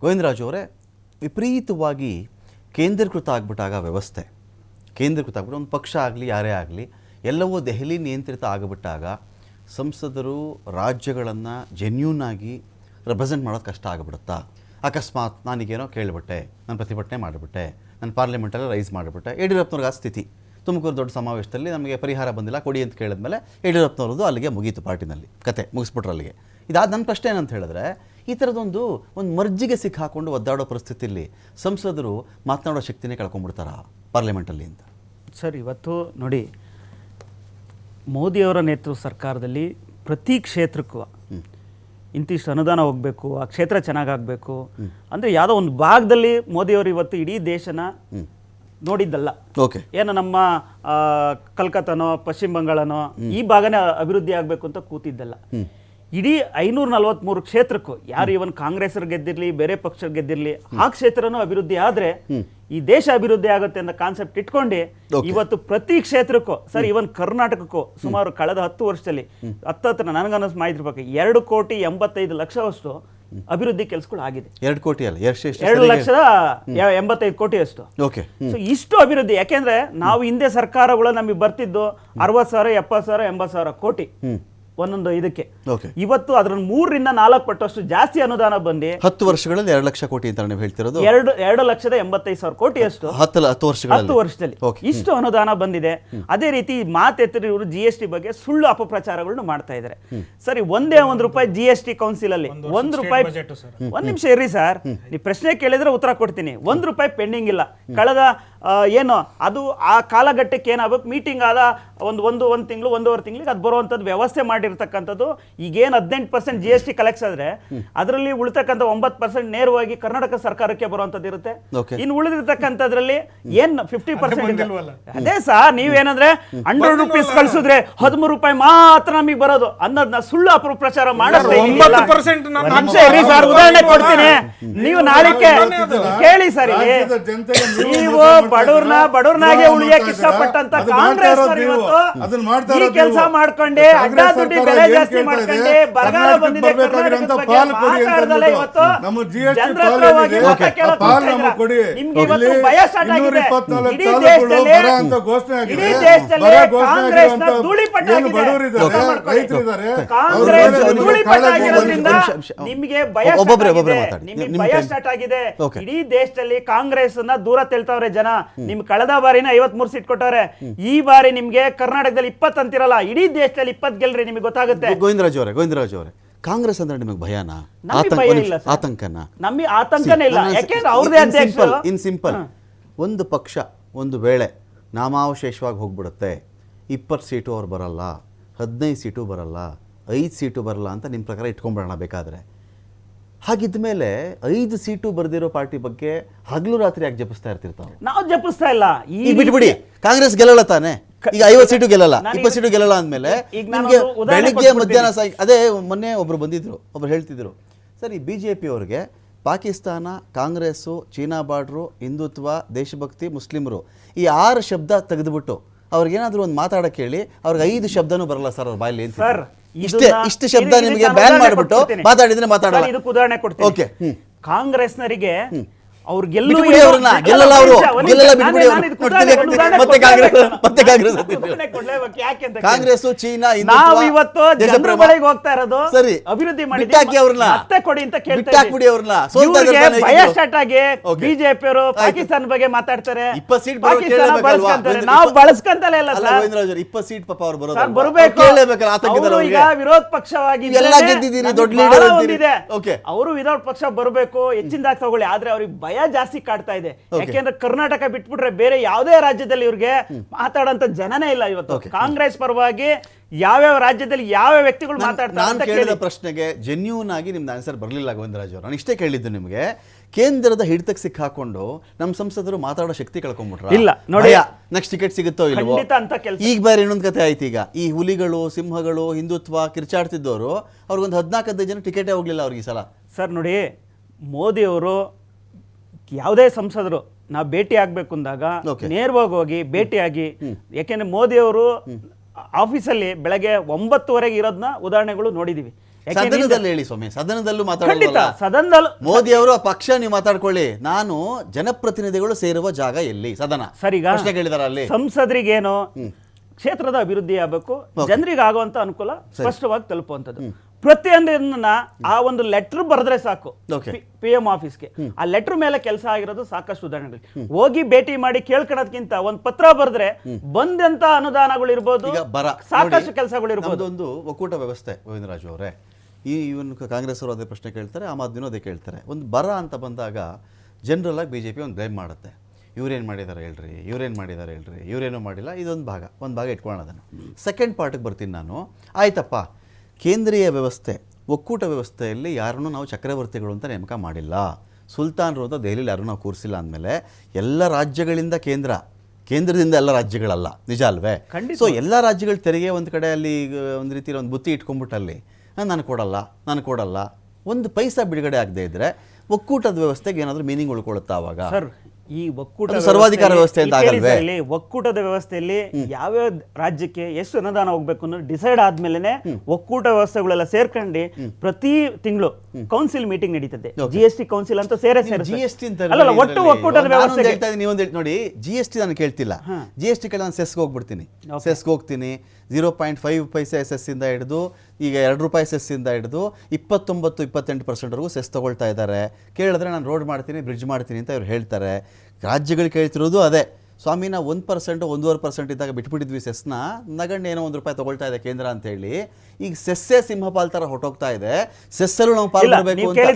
ಗೋವಿಂದರಾಜು ಅವರೇ, ವಿಪರೀತವಾಗಿ ಕೇಂದ್ರೀಕೃತ ಆಗ್ಬಿಟ್ಟಾಗ ವ್ಯವಸ್ಥೆ. ಕೇಂದ್ರೀಕೃತ ಆಗ್ಬಿಟ್ಟು ಒಂದು ಪಕ್ಷ ಆಗಲಿ, ಯಾರೇ ಆಗಲಿ, ಎಲ್ಲವೂ ದೆಹಲಿ ನಿಯಂತ್ರಿತ ಆಗಿಬಿಟ್ಟಾಗ ಸಂಸದರು ರಾಜ್ಯಗಳನ್ನು ಜೆನ್ಯೂನ್ ಆಗಿ ರೆಪ್ರೆಸೆಂಟ್ ಮಾಡೋದು ಕಷ್ಟ ಆಗಿಬಿಡುತ್ತಾ? ಅಕಸ್ಮಾತ್ ನಾನೀಗೇನೋ ಕೇಳಿಬಿಟ್ಟೆ, ನಾನು ಪ್ರತಿಭಟನೆ ಮಾಡಿಬಿಟ್ಟೆ, ನಾನು ಪಾರ್ಲಿಮೆಂಟಲ್ಲಿ ರೈಸ್ ಮಾಡಿಬಿಟ್ಟೆ, ಯಡಿಯೂರಪ್ಪನವ್ರಿಗೆ ಆ ಸ್ಥಿತಿ. ತುಮಕೂರು ದೊಡ್ಡ ಸಮಾವೇಶದಲ್ಲಿ ನಮಗೆ ಪರಿಹಾರ ಬಂದಿಲ್ಲ, ಕೊಡಿ ಅಂತ ಕೇಳಿದ್ಮೇಲೆ ಯಡಿಯೂರಪ್ಪನವ್ರದ್ದು ಅಲ್ಲಿಗೆ ಮುಗೀತು ಪಾರ್ಟಿನಲ್ಲಿ, ಕತೆ ಮುಗಿಸ್ಬಿಟ್ರು ಅಲ್ಲಿಗೆ. ಇದಾದ ನನ್ನ ಪ್ರಶ್ನೆ ಏನಂತ ಹೇಳಿದ್ರೆ ಈ ಥರದೊಂದು ಒಂದು ಮರ್ಜಿಗೆ ಸಿಕ್ಕಾಕೊಂಡು ಒದ್ದಾಡೋ ಪರಿಸ್ಥಿತಿಯಲ್ಲಿ ಸಂಸದರು ಮಾತನಾಡೋ ಶಕ್ತಿನೇ ಕಳ್ಕೊಂಡ್ಬಿಡ್ತಾರ ಪಾರ್ಲಿಮೆಂಟಲ್ಲಿ ಅಂತ. ಸರ್ ಇವತ್ತು ನೋಡಿ ಮೋದಿಯವರ ನೇತೃತ್ವ ಸರ್ಕಾರದಲ್ಲಿ ಪ್ರತಿ ಕ್ಷೇತ್ರಕ್ಕೂ ಇಂತಿಷ್ಟು ಅನುದಾನ ಹೋಗಬೇಕು ಆ ಕ್ಷೇತ್ರ ಚೆನ್ನಾಗಾಗಬೇಕು ಅಂದರೆ ಯಾವುದೋ ಒಂದು ಭಾಗದಲ್ಲಿ ಮೋದಿಯವರು ಇವತ್ತು ಇಡೀ ದೇಶನ ನೋಡಿದ್ದಲ್ಲ. ಓಕೆ. ಏನು ನಮ್ಮ ಕಲ್ಕತ್ತಾನೋ ಪಶ್ಚಿಮ ಬಂಗಾಳನೋ ಈ ಭಾಗನೇ ಅಭಿವೃದ್ಧಿ ಆಗಬೇಕು ಅಂತ ಕೂತಿದ್ದಲ್ಲ. ಇಡೀ ಐನೂರ ನಲವತ್ಮೂರು ಕ್ಷೇತ್ರಕ್ಕೂ ಯಾರು ಇವನ್ ಕಾಂಗ್ರೆಸ್ ಗೆದ್ದಿರಲಿ ಬೇರೆ ಪಕ್ಷ ಗೆದ್ದಿರ್ಲಿ ಆ ಕ್ಷೇತ್ರನೂ ಅಭಿವೃದ್ಧಿ ಆದ್ರೆ ಈ ದೇಶ ಅಭಿವೃದ್ಧಿ ಆಗುತ್ತೆ ಅನ್ನೋ ಕಾನ್ಸೆಪ್ಟ್ ಇಟ್ಕೊಂಡು ಇವತ್ತು ಪ್ರತಿ ಕ್ಷೇತ್ರಕ್ಕೂ ಸರ್ ಇವನ್ ಕರ್ನಾಟಕಕ್ಕೂ ಸುಮಾರು ಕಳೆದ ಹತ್ತು ವರ್ಷದಲ್ಲಿ ಹತ್ತತ್ರ ನನಗನ್ನಿಸ್ ಮಾಹಿತಿ ಬಗ್ಗೆ ಎರಡು ಕೋಟಿ ಎಂಬತ್ತೈದು ಲಕ್ಷವಷ್ಟು ಅಭಿವೃದ್ಧಿ ಕೆಲಸಗಳು ಆಗಿದೆ. ಎರಡು ಕೋಟಿ ಅಲ್ಲ ಎರಡು ಲಕ್ಷದ ಎಂಬತ್ತೈದು ಕೋಟಿ ಅಷ್ಟು ಸೊ ಇಷ್ಟು ಅಭಿವೃದ್ಧಿ ಯಾಕೆಂದ್ರೆ ನಾವು ಹಿಂದೆ ಸರ್ಕಾರಗಳು ನಮಗೆ ಬರ್ತಿದ್ದು ಅರವತ್ತು ಸಾವಿರ ಎಪ್ಪತ್ತು ಸಾವಿರ ಎಂಬತ್ತು ಸಾವಿರ ಕೋಟಿ. ಒಂದೊಂದು ಇದಕ್ಕೆ. ಓಕೆ ಇವತ್ತು ಅದ್ರ ಮೂರರಿಂದ ನಾಲ್ಕು ಪಟ್ಟಷ್ಟು ಜಾಸ್ತಿ ಅನುದಾನ ಬಂದು ಹತ್ತು ವರ್ಷಗಳಲ್ಲಿ ಎರಡು ಲಕ್ಷ ಕೋಟಿ ಅಂತ ನೀವು ಹೇಳ್ತಿರೋದು? ಎರಡು ಎರಡು ಲಕ್ಷದ ಎಂಬತ್ತೈದು ಸಾವಿರ ಕೋಟಿ ಅಷ್ಟು ಹತ್ತು ಹತ್ತು ವರ್ಷಗಳಲ್ಲಿ. ಹತ್ತು ವರ್ಷದಲ್ಲಿ. ಇಷ್ಟು ಅನುದಾನ ಬಂದಿದೆ. ಅದೇ ರೀತಿ ಮಾತೆತ್ತರಿ ಇವರು ಜಿ ಎಸ್ ಟಿ ಬಗ್ಗೆ ಸುಳ್ಳು ಅಪಪ್ರಚಾರಗಳನ್ನು ಮಾಡ್ತಾ ಇದ್ದಾರೆ. ಸರಿ ಒಂದೇ ಒಂದು ರೂಪಾಯಿ ಜಿ ಎಸ್ ಟಿ ಕೌನ್ಸಿಲ್ ಅಲ್ಲಿ. ಒಂದ್ ರೂಪಾಯಿ ಒಂದ್ ನಿಮಿಷ ಇರ್ರಿ ಸರ್. ನೀವು ಪ್ರಶ್ನೆ ಕೇಳಿದ್ರೆ ಉತ್ತರ ಕೊಡ್ತೀನಿ. ಒಂದ್ ರೂಪಾಯಿ ಪೆಂಡಿಂಗ್ ಇಲ್ಲ. ಕಳೆದ ಆ, ಏನು ಅದು ಆ ಕಾಲಘಟ್ಟಕ್ಕೆ ಏನಾಗಬೇಕು? ಮೀಟಿಂಗ್ ಆದ ಒಂದು ಒಂದು ಒಂದು ತಿಂಗಳು ಒಂದೂವರೆ ತಿಂಗಳಿಗೆ ಅದು ಬರುವಂಥದ್ದು ವ್ಯವಸ್ಥೆ ಮಾಡಿರ್ತಕ್ಕಂಥದ್ದು. ಈಗೇನು ಹದಿನೆಂಟು percent G S T collects ಆದರೆ ಅದರಲ್ಲಿ ಉಳಿತಕ್ಕಂಥ ಒಂಬತ್ತು ಪರ್ಸೆಂಟ್ ನೇರವಾಗಿ ಕರ್ನಾಟಕ ಸರ್ಕಾರಕ್ಕೆ ಬರುವಂಥದ್ದು ಇರುತ್ತೆ. ಇನ್ನು ಉಳಿದಿರ್ತಕ್ಕಂಥದ್ರಲ್ಲಿ ಏನ್ ಫಿಫ್ಟಿ ಪರ್ಸೆಂಟ್ ಅದೇ ಸರ್ ನೀವೇನಂದ್ರೆ ಹಂಡ್ರೆಡ್ ರುಪೀಸ್ ಕಳಿಸಿದ್ರೆ ಹದಿಮೂರು ರೂಪಾಯಿ ಮಾತ್ರ ನಮಗೆ ಬರೋದು ಅನ್ನೋದನ್ನ ಸುಳ್ಳು ಅಪಪ್ರಚಾರ ಪ್ರಚಾರ ಒಂದ್ ಸರ್ ಉದಾಹರಣೆ ಕೊಡ್ತೀನಿ. ನೀವು ನಾಳಿಕೆ ಕೇಳಿ ಸರ್ ನೀವು ಬಡವ್ರನ್ನ ಬಡವ್ರನ್ನಾಗೆ ಬಡವ್ರನಾಗೆ ಉಳಿಯಕ್ಕೆ ಇಷ್ಟಪಟ್ಟಂತ ಕಾಂಗ್ರೆಸ್ ಇವತ್ತು. ಅದನ್ನ ಮಾಡ್ತಾ ಈ ಕೆಲಸ ಮಾಡ್ಕೊಂಡೆ ಅಡ್ಡ ಕಾಂಗ್ರೆಸ್ ದುಡ್ಡಿ ಬೆಲೆ ಜಾಸ್ತಿ ಮಾಡ್ಕೊಂಡೆ? ಬರಗಾಲ ಬಂದಿದೆ ಅಂತ ಇವತ್ತು ನಮ್ಮ ಜಿಎಸ್ಟಿ ಪಾಲು? ಕೊಡಿ. ನಿಮ್ಗೆ ಇವತ್ತು ಭಯ ಸ್ಟಾರ್ಟ್ ಆಗಿದೆ ಇಡೀ ದೇಶದಲ್ಲಿ ಬರ ಅಂತ ಘೋಷಣೆ ಆಗಿದೆ. ಇಡೀ ದೇಶದಲ್ಲಿ ಕಾಂಗ್ರೆಸ್ ಘೋಷಣೆ ಕಾಂಗ್ರೆಸ್ನ ಆಗಿರುವಂಥ ಧೂಳಿಪಟ ಏನು ಆಗಿದೆ. ಬಡವರಿದ್ದಾರೆ, ಅರ್ಥ ಮಾಡ್ಕೊಳ್ಳಿ. ರೈತರಿದ್ದಾರೆ, ಕಾಂಗ್ರೆಸ್ ಅವ್ರ ಮೇಲೆ ಧೂಳಿಪಟ ಆಗಿರೋದ್ರಿಂದ. ನಿಮಗೆ ಭಯ. ನಿಮಗೆ ಭಯ. ಸ್ಟಾರ್ಟ್ ಆಗಿದೆ ಇಡೀ ದೇಶದಲ್ಲಿ ಕಾಂಗ್ರೆಸ್ನ ದೂರ ತೆಳ್ತಾವ್ರೆ ಜನ ನಿಮ್ ಕಳೆದ ಬಾರಿನ ಐವತ್ ಮೂರ್ ಸೀಟ್ ಕೊಟ್ಟವ್ರೆ ಈ ಬಾರಿ ನಿಮ್ಗೆ ಕರ್ನಾಟಕದಲ್ಲಿ ಇಪ್ಪತ್ತು ಅಂತಿರಲ್ಲ ಇಡೀ ದೇಶದಲ್ಲಿ ಇಪ್ಪತ್ತು ಗೆಲ್ರಿ ನಿಮಗೆ ಗೊತ್ತಾಗುತ್ತೆ. ಗೋವಿಂದರಾಜ್ ಅವರೇ ಗೋವಿಂದರಾಜ್ ಅವರೇ. ಕಾಂಗ್ರೆಸ್ ಅಂದ್ರೆ ನಿಮಗೆ ಭಯನಾ. ಆತಂಕನ? ನಮಗೆ ಆತಂಕನೇ ಇಲ್ಲ. ಯಾಕೆಂದ್ರೆ ಅವ್ರದೇ ಅಧ್ಯಕ್ಷರು. In simple. ಒಂದು ಪಕ್ಷ ಒಂದು ವೇಳೆ ನಾಮಾವಶೇಷವಾಗಿ ಹೋಗ್ಬಿಡುತ್ತೆ ಇಪ್ಪತ್ತು ಸೀಟು ಅವ್ರು ಬರಲ್ಲ ಹದಿನೈದು ಸೀಟು ಬರಲ್ಲ ಐದು ಸೀಟು ಬರಲ್ಲ ಅಂತ ನಿಮ್ಮ ಪ್ರಕಾರ ಇಟ್ಕೊಂಡ್ಬಿಡೋಣ ಬೇಕಾದರೆ. ಹಾಗಿದ್ದ ಮೇಲೆ ಐದು ಸೀಟು ಬರೆದಿರೋ ಪಾರ್ಟಿ ಬಗ್ಗೆ ಹಗಲು ರಾತ್ರಿ ಯಾಕೆ ಜಪಿಸ್ತಾ ಇರ್ತಿರ್ತಾವೆ ನಾವು ಜಪಿಸ್ತಾ ಇಲ್ಲ. ಈ ಬಿಟ್ಬಿಡಿ. ಕಾಂಗ್ರೆಸ್ ಗೆಲ್ಲಲ್ಲ ತಾನೆ? ಈಗ ಐವತ್ತು ಸೀಟು ಗೆಲ್ಲಲ್ಲ ಇಪ್ಪತ್ ಇಪ್ಪತ್ತು ಸೀಟು ಗೆಲ್ಲಲ್ಲ ಅಂದಮೇಲೆ ನಿಮಗೆ ಬೆಳಿಗ್ಗೆ ಮಧ್ಯಾಹ್ನ ಸಾಯ ಅದೇ ಮೊನ್ನೆ ಒಬ್ರು ಬಂದಿದ್ರು ಒಬ್ರು ಹೇಳ್ತಿದ್ರು ಸರ್ ಈ ಬಿ ಜೆ ಪಿಯವ್ರಿಗೆ ಪಾಕಿಸ್ತಾನ ಕಾಂಗ್ರೆಸ್ಸು ಚೀನಾ ಬಾರ್ಡ್ರು ಹಿಂದುತ್ವ ದೇಶಭಕ್ತಿ ಮುಸ್ಲಿಮರು ಈ ಆರು ಶಬ್ದ ತೆಗೆದುಬಿಟ್ಟು ಅವ್ರಿಗೇನಾದ್ರೂ ಒಂದು ಮಾತಾಡಕ್ಕೆ ಹೇಳಿ ಅವ್ರಿಗೆ ಐದು ಶಬ್ದನೂ ಬರಲ್ಲ ಸರ್ ಅವ್ರ ಬಾಯಲ್ಲಿ ಅಂತ ಸರ್ ಇಷ್ಟೇ ಇಷ್ಟು ಶಬ್ದ ನಿಮಗೆ ಬ್ಯಾನ್ ಮಾಡಿಬಿಟ್ಟು. ಮಾತಾಡಿದ್ರೆ ಮಾತಾಡಲ್ಲ. ಇದಕ್ಕೆ ಉದಾಹರಣೆ ಕೊಡ್ತೀನಿ. ಓಕೆ ಕಾಂಗ್ರೆಸ್ನರಿಗೆ ಗೆಲ್ಲಲ್ಲ ಅವರು, ಗೆಲ್ಲಲ್ಲ ಬಿಟ್ಬಿಡಿ ಮತ್ತೆ ಕಾಂಗ್ರೆಸ್- ಮತ್ತೆ ಚೀನಾ ನಾವು ಇವತ್ತು ದೇಶ ಜನರ ಬಳಿಗೆ ಹೋಗ್ತಾ ಇರೋದು ಸರಿ. ಅಭಿವೃದ್ಧಿ ಮಾಡಿ ಬಿಟ್ಟಾಕಿ ಅವ್ರನ್ನ. ಮತ್ತೆ ಕೊಡಿ ಅಂತ ಕೇಳ್ತಾ ಅವ್ರನ್ನ. ಸೋಲ್ತಾ ಭಯ ಸ್ಟಾರ್ಟ್ ಆಗಿ. ಬಿಜೆಪಿ ಅವರು ಪಾಕಿಸ್ತಾನ ಬಗ್ಗೆ ಮಾತಾಡ್ತಾರೆ. ಇಪ್ಪತ್ತು ಸೀಟ್ ನಾವು ಬಳಸ್ಕಂತಲೇ ಇಲ್ಲ ಸರ್. ಗೋವಿಂದರಾಜ್ ಸೀಟ್ ಪಾಪ ಅವ್ರು ಬರೋದು ಸರ್ ಬರಬೇಕು. ಈಗ ವಿರೋಧ ಪಕ್ಷವಾಗಿ ಎಲ್ಲ ಗೆದ್ದಿದ್ದೀರಿ, ದೊಡ್ಡ. Okay. ಅವರು ವಿರೋಧ ಪಕ್ಷ ಬರಬೇಕು ಹೆಚ್ಚಿನದಾಗಿ ತಗೊಳ್ಳಿ. ಆದ್ರೆ ಅವ್ರಿಗೆ ಭಯ ಜಾಸ್ತಿ ಕಾಡ್ತಾ ಇದೆ. ಯಾಕೆಂದ್ರೆ ಕರ್ನಾಟಕ ಬಿಟ್ಬಿಟ್ರೆ ಬೇರೆ ಯಾವುದೇ ರಾಜ್ಯದಲ್ಲಿ ಇವ್ರಿಗೆ ಮಾತಾಡೋಂತ ಜನನೇ ಇಲ್ಲ ಇವತ್ತು. ಕಾಂಗ್ರೆಸ್ ಪರವಾಗಿ ಯಾವ್ಯಾವ ರಾಜ್ಯದಲ್ಲಿ ಯಾವ ವ್ಯಕ್ತಿಗಳು ಮಾತಾಡ್ತಾರೆ ಅಂತ ಕೇಳಿದ ಪ್ರಶ್ನೆಗೆ ಜೆನ್ಯೂನ್ ಆಗಿ ನಿಮ್ದು ಆನ್ಸರ್ ಬರಲಿಲ್ಲ ಗೋವಿಂದರಾಜ್ ಅವರು. ನಾನು ಇಷ್ಟೇ ಕೇಳಿದ್ದು ನಿಮಗೆ. ಕೇಂದ್ರದ ಹಿಡಿತಕ್ಕೆ ಸಿಕ್ಕಾಕೊಂಡು ನಮ್ಮ ಸಂಸದರು ಮಾತಾಡೋ ಶಕ್ತಿ ಕಳ್ಕೊಂಡ್ಬಿಟ್ರ ಇಲ್ಲ, ನೋಡಿ. ನೆಕ್ಸ್ಟ್ ಟಿಕೆಟ್ ಸಿಗುತ್ತೋ ಇಲ್ವೋ? ಖಂಡಿತ ಅಂತ ಕೆಲ್ಸ. ಈಗ ಬೇರೆ ಇನ್ನೊಂದು ಕತೆ ಆಯ್ತು ಈಗ. ಈ ಹುಲಿಗಳು ಸಿಂಹಗಳು ಹಿಂದುತ್ವ ಕಿರ್ಚಾಡ್ತಿದ್ದವರು ಅವ್ರಿಗೊಂದು ಹದಿನಾಲ್ಕು ಹದಿನೈದು ಜನ ಟಿಕೆಟೇ ಹೋಗ್ಲಿಲ್ಲ ಅವ್ರಿಗೆ ಈ ಸಲ. ಸರ್ ನೋಡಿ ಮೋದಿಯವರು ಯಾವುದೇ ಸಂಸದರು ನಾವು ಭೇಟಿ ಆಗ್ಬೇಕು ಅಂದಾಗ. ನೇರವಾಗಿ ಹೋಗಿ ಭೇಟಿಯಾಗಿ ಯಾಕೆಂದ್ರೆ ಮೋದಿಯವರು ಆಫೀಸಲ್ಲಿ ಬೆಳಗ್ಗೆ ಒಂಬತ್ತುವರೆಗೆ ಇರೋದನ್ನ ಉದಾಹರಣೆಗಳು ನೋಡಿದೀವಿ. ಸದನದಲ್ಲಿ ಹೇಳಿ ಸ್ವಾಮಿ ಸದನದಲ್ಲೂ ಖಂಡಿತ ಸದನದಲ್ಲೂ ಮೋದಿ ಅವರು ಆ ಪಕ್ಷ ನೀವು ಮಾತಾಡ್ಕೊಳ್ಳಿ. ನಾನು ಜನಪ್ರತಿನಿಧಿಗಳು ಸೇರುವ ಜಾಗ ಎಲ್ಲಿ? ಸದನ. ಸರಿ ಕೇಳಿದಾರ ಅಲ್ಲಿ. ಸಂಸದರಿಗೇನು ಕ್ಷೇತ್ರದ ಅಭಿವೃದ್ಧಿ ಆಗಬೇಕು ಜನರಿಗೆ ಆಗುವಂತ ಅನುಕೂಲ ಸ್ಪಷ್ಟವಾಗಿ ತಲುಪುವಂಥದ್ದು. ಪ್ರತಿಯೊಂದನ್ನ ಆ ಒಂದು ಲೆಟರ್ ಬರೆದ್ರೆ ಸಾಕು. ಪಿ ಎಂ ಆಫೀಸ್ಗೆ ಆ ಲೆಟರ್ ಮೇಲೆ ಕೆಲಸ ಆಗಿರೋದು ಸಾಕಷ್ಟು ಉದಾಹರಣೆಗಳು. ಹೋಗಿ ಭೇಟಿ ಮಾಡಿ ಕೇಳ್ಕೊಳೋದ್ಕಿಂತ ಒಂದು ಪತ್ರ ಬರೆದ್ರೆ ಬಂದಂತ ಅನುದಾನಗಳು ಇರ್ಬೋದು ಬರ ಸಾಕಷ್ಟು ಕೆಲಸಗಳು ಇರ್ಬೋದು. ಒಂದು ಒಕ್ಕೂಟ ವ್ಯವಸ್ಥೆ ಗೋವಿಂದರಾಜು ಅವರೇ. ಈ ಇವನ್ ಕಾಂಗ್ರೆಸ್ ಅವರು ಅದೇ ಪ್ರಶ್ನೆ ಕೇಳ್ತಾರೆ ಆಮ್ ಆದ್ಮಿನೂ ಅದೇ ಕೇಳ್ತಾರೆ. ಒಂದು ಬರ ಅಂತ ಬಂದಾಗ ಜನರಲ್ ಆಗಿ ಬಿ ಜೆ ಪಿ ಒಂದು ಬ್ಲೇಮ್ ಮಾಡುತ್ತೆ. ಇವ್ರೇನು ಮಾಡಿದ್ದಾರೆ ಹೇಳ್ರಿ ಇವ್ರೇನು ಮಾಡಿದ್ದಾರೆ ಹೇಳ್ರಿ ಇವ್ರೇನೂ ಮಾಡಿಲ್ಲ ಇದೊಂದು ಭಾಗ ಒಂದು ಭಾಗ ಇಟ್ಕೊಳ್ಳೋಣ ಅದನ್ನು. ಸೆಕೆಂಡ್ ಪಾರ್ಟಿಗೆ ಬರ್ತೀನಿ ನಾನು. ಆಯ್ತಪ್ಪ ಕೇಂದ್ರೀಯ ವ್ಯವಸ್ಥೆ ಒಕ್ಕೂಟ ವ್ಯವಸ್ಥೆಯಲ್ಲಿ ಯಾರನ್ನೂ ನಾವು ಚಕ್ರವರ್ತಿಗಳು ಅಂತ ನೇಮಕ ಮಾಡಿಲ್ಲ. ಸುಲ್ತಾನ್ರು ಅಂತ ದೆಹಲಿಯಲ್ಲಿ ಯಾರೂ ನಾವು ಕೂರಿಸಿಲ್ಲ ಅಂದಮೇಲೆ ಎಲ್ಲ ರಾಜ್ಯಗಳಿಂದ ಕೇಂದ್ರ ಕೇಂದ್ರದಿಂದ ಎಲ್ಲ ರಾಜ್ಯಗಳಲ್ಲ ನಿಜ ಅಲ್ವೇ? ಖಂಡಿತ. ಸೊ ಎಲ್ಲ ರಾಜ್ಯಗಳ ತೆರಿಗೆ ಒಂದು ಕಡೆ ಅಲ್ಲಿ ಈಗ ಒಂದು ರೀತಿಯಲ್ಲಿ ಒಂದು ಬುತ್ತಿ ಇಟ್ಕೊಂಡ್ಬಿಟ್ಟಲ್ಲಿ ನಾನು ಕೊಡಲ್ಲ ನಾನು ಕೊಡಲ್ಲ ಒಂದು ಪೈಸಾ ಬಿಡುಗಡೆ ಆಗದೆ ಇದ್ದರೆ ಒಕ್ಕೂಟದ ವ್ಯವಸ್ಥೆಗೆ ಏನಾದರೂ ಮೀನಿಂಗ್ ಉಳ್ಕೊಳುತ್ತಾ ಅವಾಗ? ಸರ್ ಈ ಒಕ್ಕೂಟ ಸರ್ವಾಧಿಕಾರ ವ್ಯವಸ್ಥೆ ಅಂತ ವ್ಯವಸ್ಥೆಯಲ್ಲಿ- ಯಾವ ಒಕ್ಕೂಟದ ವ್ಯವಸ್ಥೆಯಲ್ಲಿ ಯಾವ್ಯಾವ ರಾಜ್ಯಕ್ಕೆ ಎಷ್ಟು ಅನುದಾನ ಹೋಗ್ಬೇಕು ಅನ್ನೋದು ಡಿಸೈಡ್ ಆದ್ಮೇಲೆ ಒಕ್ಕೂಟ ವ್ಯವಸ್ಥೆಗಳೆಲ್ಲ ಸೇರ್ಕೊಂಡು ಪ್ರತಿ ತಿಂಗಳು ಕೌನ್ಸಿಲ್ ಮೀಟಿಂಗ್ ನಡೀತದೆ. ಜಿ ಎಸ್ ಟಿ ಕೌನ್ಸಿಲ್ ಅಂತ ಸೇರ ಸೇರುತ್ತೆ. ಜಿ ಎಸ್ ಟಿ ಅಂತ ಒಟ್ಟು ಒಕ್ಕೂಟದ ವ್ಯವಸ್ಥೆ ಹೇಳ್ತಾ ಇದ್ದೀನಿ ನೀವೊಂದು ನೋಡಿ ಜಿ ಎಸ್ ಟಿ ನಾನು ಕೇಳ್ತಿಲ್ಲ. ಜಿ ಎಸ್ ಟಿ ಕೇಳಿ ನಾನು ಸೆಸ್ಗೆ ಹೋಗ್ಬಿಡ್ತೀನಿ. ಸೆಸ್ಗೆ ಹೋಗ್ತೀನಿ. ಜೀರೋ ಪಾಯಿಂಟ್ ಫೈವ್ ಪೈಸೆ ಎಸ್ ಎಸ್ ಇಂದ ಹಿಡಿದು ಈಗ ಎರಡು ರೂಪಾಯಿ ಸೆಸ್ ಇಂದ ಹಿಡಿದು ಇಪ್ಪತ್ತೊಂಬತ್ತು ಇಪ್ಪತ್ತೆಂಟು ಪರ್ಸೆಂಟ್ವರೆಗೂ ಸೆಸ್ ತಗೊಳ್ತಾ ಇದ್ದಾರೆ. ಕೇಳಿದ್ರೆ ನಾನು ರೋಡ್ ಮಾಡ್ತೀನಿ ಬ್ರಿಡ್ಜ್ ಮಾಡ್ತೀನಿ ಅಂತ ಇವ್ರು ಹೇಳ್ತಾರೆ. ರಾಜ್ಯಗಳು ಕೇಳ್ತಿರೋದು ಅದೇ. ಸ್ವಾಮಿ ನಾವು ಒಂದು ಪರ್ಸೆಂಟ್ ಒಂದೂವರೆ ಪರ್ಸೆಂಟ್ ಇದ್ದಾಗ ಬಿಟ್ಬಿಟ್ಟಿದ್ವಿ ಸೆಸ್ನ. ನಗಣ್ಣ ಏನೋ ಒಂದು ರೂಪಾಯಿ ತಗೊಳ್ತಾ ಇದೆ ಕೇಂದ್ರ ಅಂತ ಹೇಳಿ. ಈಗ ಸೆಸ್ಸೇ ಸಿಂಹಪಾಲ್ ತರ ಹೊಟ್ಟೋಗ್ತಾ ಇದೆ. ಸೆಸ್ಸಲ್ಲೂ ನಾವು ಪಾಲ್ಗೊಳ್ಬೇಕು ಅಂತ